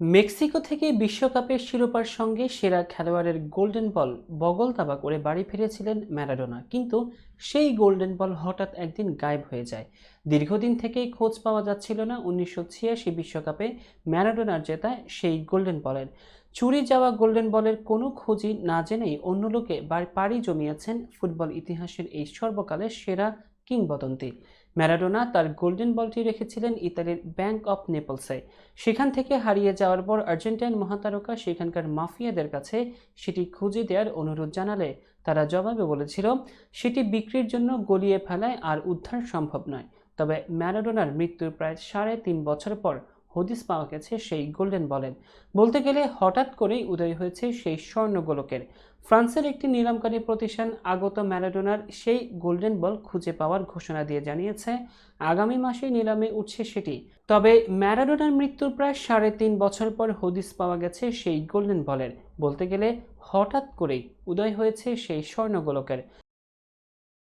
Mexico থেকে বিশ্বকাপের শিরোপার সঙ্গে সেরা খেলোয়াড়ের গোল্ডেন বল বগল দাবা করে বাড়ি ফিরেছিলেন ম্যারাডোনা। কিন্তু সেই গোল্ডেন বল হঠাৎ একদিন গায়েব হয়ে যায়। দীর্ঘদিন থেকেই খোঁজ পাওয়া যাচ্ছিল না উনিশশো ছিয়াশি বিশ্বকাপে ম্যারাডোনার জেতা সেই গোল্ডেন বলের। চুরি যাওয়া গোল্ডেন বলের কোনো খোঁজই না জেনেই অন্য লোকে পাড়ি জমিয়েছেন ফুটবল ইতিহাসের এই সর্বকালের সেরা কিংবদন্তি। ম্যারাডোনা তার গোল্ডেন বলটি রেখেছিলেন ইতালির ব্যাংক অফ নেপলসে। সেখান থেকে হারিয়ে যাওয়ার পর আর্জেন্টাইন মহাতারকা সেখানকার মাফিয়াদের কাছে সেটি খুঁজে দেওয়ার অনুরোধ জানালে তারা জবাবে বলেছিল, সেটি বিক্রির জন্য গলিয়ে ফেলায় আর উদ্ধার সম্ভব নয়। তবে ম্যারাডোনার মৃত্যুর প্রায় সাড়ে তিন বছর পর হদিস পাওয়া গেছে সেই গোল্ডেন বলের বলতে গেলে হঠাৎ করেই উদয় হয়েছে সেই স্বর্ণ গোলকের ফ্রান্সের একটি নিলামকারী প্রতিষ্ঠান আগত ম্যারাডোনার সেই গোল্ডেন বল খুঁজে পাওয়ার ঘোষণা দিয়ে জানিয়েছে, আগামী মাসে নিলামে উঠছে সেটি। তবে ম্যারাডোনার মৃত্যুর প্রায় সাড়ে তিন বছর পর হদিস পাওয়া গেছে সেই গোল্ডেন বলের। বলতে গেলে হঠাৎ করেই উদয় হয়েছে সেই স্বর্ণ গোলকের